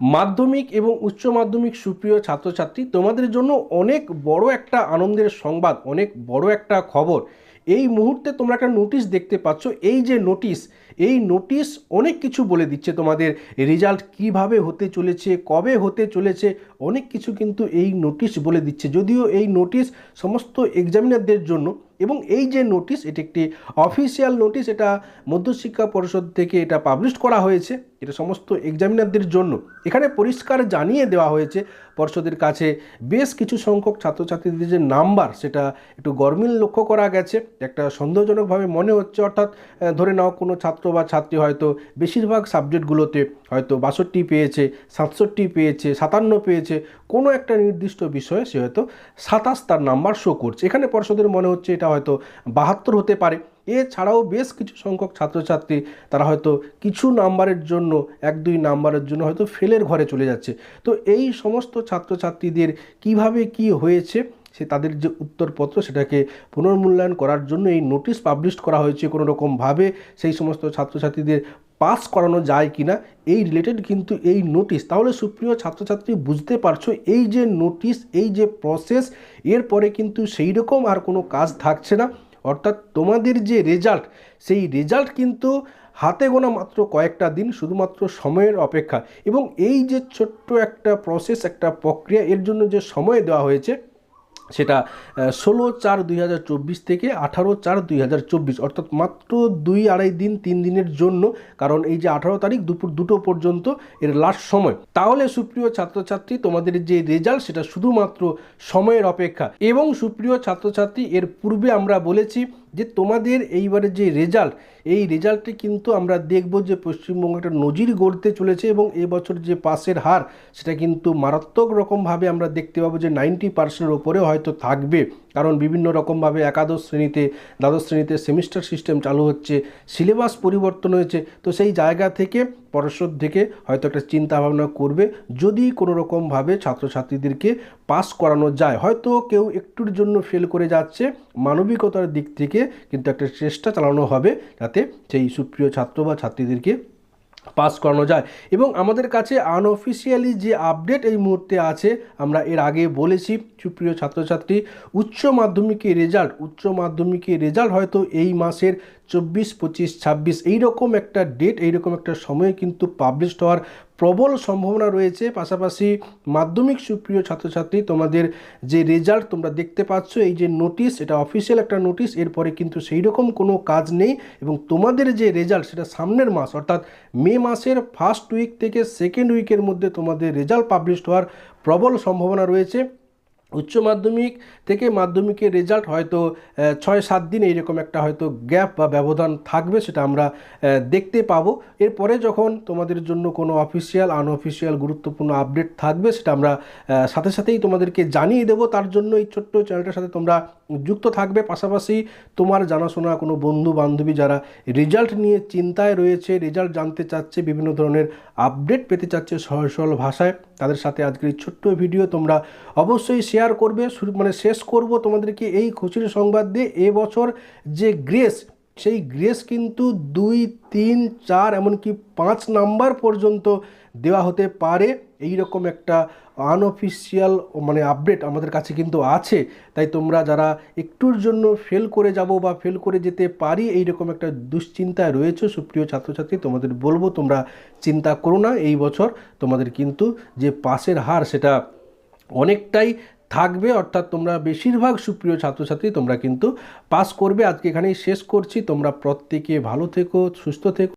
মাধ্যমিক এবং উচ্চ মাধ্যমিক সুপ্রিয় ছাত্রছাত্রী, তোমাদের জন্য অনেক বড় একটা আনন্দের সংবাদ, অনেক বড় একটা খবর। এই মুহূর্তে তোমরা একটা নোটিশ দেখতে পাচ্ছ। এই যে নোটিশ এই নোটিশ অনেক কিছু বলে দিচ্ছে তোমাদের। রেজাল্ট কীভাবে হতে চলেছে, কবে হতে চলেছে, অনেক কিছু কিন্তু এই নোটিশ বলে দিচ্ছে। যদিও এই নোটিশ সমস্ত এক্সামিনারদের জন্য এবং এই যে নোটিশ এটি একটি অফিসিয়াল নোটিশ এটা মধ্যশিক্ষা পরিষদ থেকে এটা পাবলিশ করা হয়েছে। এটা সমস্ত এক্সামিনারদের জন্য। এখানে পরিষ্কার জানিয়ে দেওয়া হয়েছে, পর্ষদের কাছে বেশ কিছু সংখ্যক ছাত্রছাত্রীদের যে নাম্বার সেটা একটু গরমিল লক্ষ্য করা গেছে। একটা সন্দেহজনকভাবে মনে হচ্ছে, অর্থাৎ ধরে নাও কোনো ছাত্র বা ছাত্রী হয়তো বেশিরভাগ সাবজেক্টগুলোতে হয়তো বাষট্টি পেয়েছে, সাতষট্টি পেয়েছে, সাতান্ন পেয়েছে। কোনো একটা নির্দিষ্ট বিষয়ে সে হয়তো সাতাশ তার নাম্বার শো করছে। এখানে পর্ষদের মনে হচ্ছে এটা হয়তো বাহাত্তর হতে পারে। এছাড়াও বেশ কিছু সংখ্যক ছাত্রছাত্রী, তারা হয়তো কিছু নাম্বারের জন্য, এক দুই নাম্বারের জন্য হয়তো ফেলের ঘরে চলে যাচ্ছে। তো এই সমস্ত ছাত্রছাত্রীদের কীভাবে কি হয়েছে, সে তাদের যে উত্তরপত্র, সেটাকে পুনর্মূল্যায়ন করার জন্য এই নোটিশ পাবলিশ করা হয়েছে কোনো রকমভাবে সেই সমস্ত ছাত্রছাত্রীদের পাস করানো যায় কিনা, এই রিলেটেড কিন্তু এই নোটিশ তাহলে সুপ্রিয় ছাত্রছাত্রী, বুঝতে পারছ, এই যে নোটিশ এই যে প্রসেস এরপরে কিন্তু সেই রকম আর কোনো কাজ থাকছে না। অর্থাৎ তোমাদের যে রেজাল্ট সেই রেজাল্ট কিন্তু হাতে গোনা মাত্র কয়েকটা দিন, শুধুমাত্র সময়ের অপেক্ষা। এবং এই যে ছোট্ট একটা প্রসেস একটা প্রক্রিয়া, এর জন্য যে সময় দেওয়া হয়েছে সেটা ষোলো চার দুই থেকে আঠারো চার দুই অর্থাৎ মাত্র দুই আড়াই দিন, তিন দিনের জন্য, কারণ এই যে আঠারো তারিখ দুপুর দুটো পর্যন্ত এর লাস্ট সময়। তাহলে সুপ্রিয় ছাত্রছাত্রী, তোমাদের যে রেজাল্ট সেটা শুধুমাত্র সময়ের অপেক্ষা। এবং সুপ্রিয় ছাত্রছাত্রী, এর পূর্বে আমরা বলেছি যে তোমাদের এইবারের যে রেজাল্ট এই রেজাল্টে কিন্তু আমরা দেখব যে পশ্চিমবঙ্গ একটা নজির গড়তে চলেছে এবং এবছর যে পাসের হার, সেটা কিন্তু মারাত্মক রকমভাবে আমরা দেখতে পাবো যে নাইনটি পার্সেন্টের ওপরে হয়তো থাকবে। কারণ বিভিন্ন রকমভাবে একাদশ শ্রেণীতে, দ্বাদশ শ্রেণীতে সেমিস্টার সিস্টেম চালু হচ্ছে, সিলেবাস পরিবর্তন হয়েছে, তো সেই জায়গা থেকে পরশদ থেকে হয়তো একটা চিন্তা ভাবনা করবে, যদি কোনো রকমভাবে ছাত্রছাত্রীদেরকে পাস করানো যায়। হয়তো কেউ একটুর জন্য ফেল করে যাচ্ছে, মানবিকতার দিক থেকে কিন্তু একটা চেষ্টা চালানো হবে যাতে সেই সুপ্রিয় ছাত্র বা ছাত্রীদেরকে পাস করানো যায়। এবং আমাদের কাছে আনঅফিসিয়ালি যে আপডেট এই মুহূর্তে আছে, আমরা এর আগে বলেছি, সুপ্রিয় ছাত্রছাত্রী, উচ্চ মাধ্যমিকের রেজাল্ট উচ্চ মাধ্যমিকের রেজাল্ট হয়তো এই মাসের চব্বিশ, পঁচিশ, ছাব্বিশ, এইরকম একটা ডেট এইরকম একটা সময়ে কিন্তু পাবলিশ হওয়ার প্রবল সম্ভাবনা রয়েছে, পাশাপাশি মাধ্যমিক সুপ্রিয় ছাত্রছাত্রী, তোমাদের যে রেজাল্ট তোমরা দেখতে পাচ্ছ, এই যে নোটিশ এটা অফিসিয়াল একটা নোটিশ এরপরে কিন্তু সেই রকম কোনো কাজ নেই এবং তোমাদের যে রেজাল্ট সেটা সামনের মাস, অর্থাৎ মে মাসের ফার্স্ট উইক থেকে সেকেন্ড উইকের মধ্যে তোমাদের রেজাল্ট পাবলিশ হওয়ার প্রবল সম্ভাবনা রয়েছে। উচ্চ মাধ্যমিক থেকে মাধ্যমিকের রেজাল্ট হয়তো ছয় সাত দিন এইরকম একটা হয়তো গ্যাপ বা ব্যবধান থাকবে সেটা আমরা দেখতে পাবো। এরপরে যখন তোমাদের জন্য কোনো অফিসিয়াল আনঅফিসিয়াল গুরুত্বপূর্ণ আপডেট থাকবে সেটা আমরা সাথে সাথেই তোমাদেরকে জানিয়ে দেবো। তার জন্য এই ছোট্ট চ্যানেলটার সাথে তোমরা যুক্ত থাকবে। পাশাপাশি তোমার জানাশোনা, কোনো বন্ধু বান্ধবী যারা রেজাল্ট নিয়ে চিন্তায় রয়েছে রেজাল্ট জানতে চাচ্ছে, বিভিন্ন ধরনের আপডেট পেতে চাচ্ছে সহজ সরল ভাষায়, তাদের সাথে আজকের এই ছোট্ট ভিডিও তোমরা অবশ্যই শেয়ার করবে। মানে শেষ করব তোমাদেরকে এই খুশির সংবাদ দিয়ে। এবছর যে গ্রেস সেই গ্রেস কিন্তু দুই, তিন, চার, এমনকি পাঁচ নাম্বার পর্যন্ত দেওয়া হতে পারে। এই রকম একটা আনঅফিসিয়াল মানে আপডেট আমাদের কাছে কিন্তু আছে। তাই তোমরা যারা একটুর জন্য ফেল করে যাব বা ফেল করে যেতে পারি এই রকম একটা দুশ্চিন্তায় রয়েছে সুপ্রিয় ছাত্রছাত্রী, তোমাদের বলব তোমরা চিন্তা করো না, এই বছর তোমাদের কিন্তু যে পাসের হার সেটা অনেকটাই থাকবে। অর্থাৎ তোমরা বেশিরভাগ সুপ্রিয় ছাত্রছাত্রী তোমরা কিন্তু পাস করবে। আজকে এখানেই শেষ করছি। তোমরা প্রত্যেকে ভালো থেকো, সুস্থ থেকো।